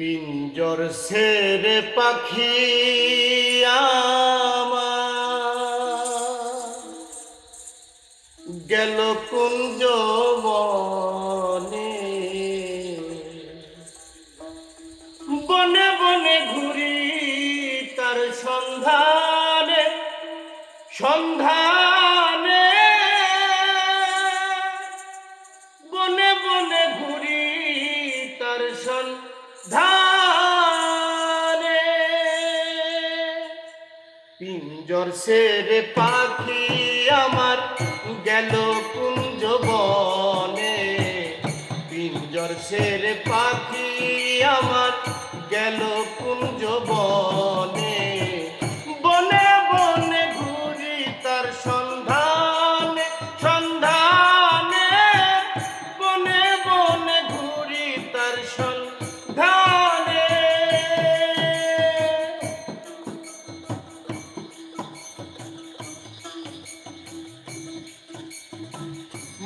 পিঞ্জর সেরে পাখি গেল কুঞ্জ বনে। বনে বনে ঘুরি তার সন্ধানে। সন্ধানে সন্ধানে পিঞ্জর সেরে পাখি আমার গেল কুঞ্জ বনে পিঞ্জর সেরে পাখি আমার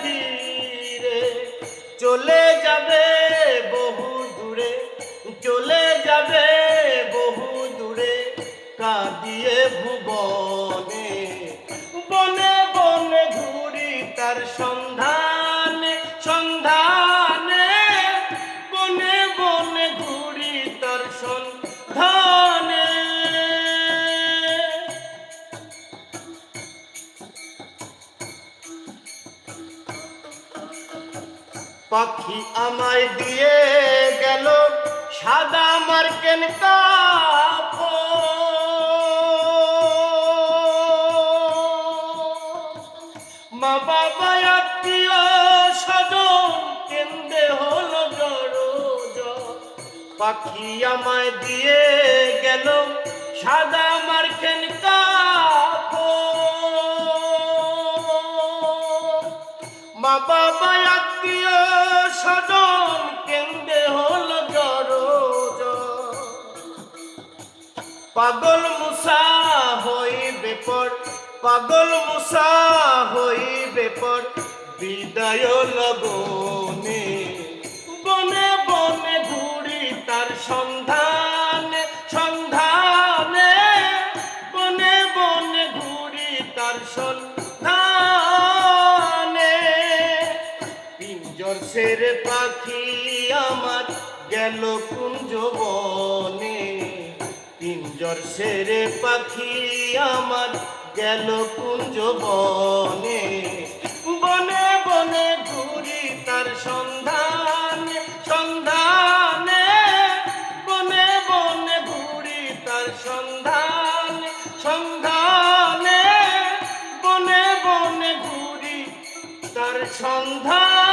ফিরে চলে যাবে বহু দূরে, চলে যাবে বহু দূরে, কাঁদিয়ে ভুবনে। বনে বনে ঘুরি তার সন্ধানে পাখি আমায় দিয়ে গেল সাদা মার্কেন মা বাবা, আত্মীয় স্বজন, কেন্দ্রে হলো পাখি আমায় দিয়ে গেল সাদা মার্কেন পাগল মুসা হইবে পর, পাগল মুসা হইবে পর, বিদায় লগনে বনে বনে ঘুরি তার সন্ধানে সন্ধানে, বনে বনে ঘুরি তার সন্ধানে। পিঞ্জর সেরে পাখি আমার গেল কুঞ্জ জর্ষের পাখি আমার গেল কুঞ্জ বনে বনে বনে ঘুরি তার সন্ধান, সন্ধানে। বনে বনে ঘুরি তার সন্ধান, সন্ধানে। বনে বনে ঘুরি তার সন্ধান।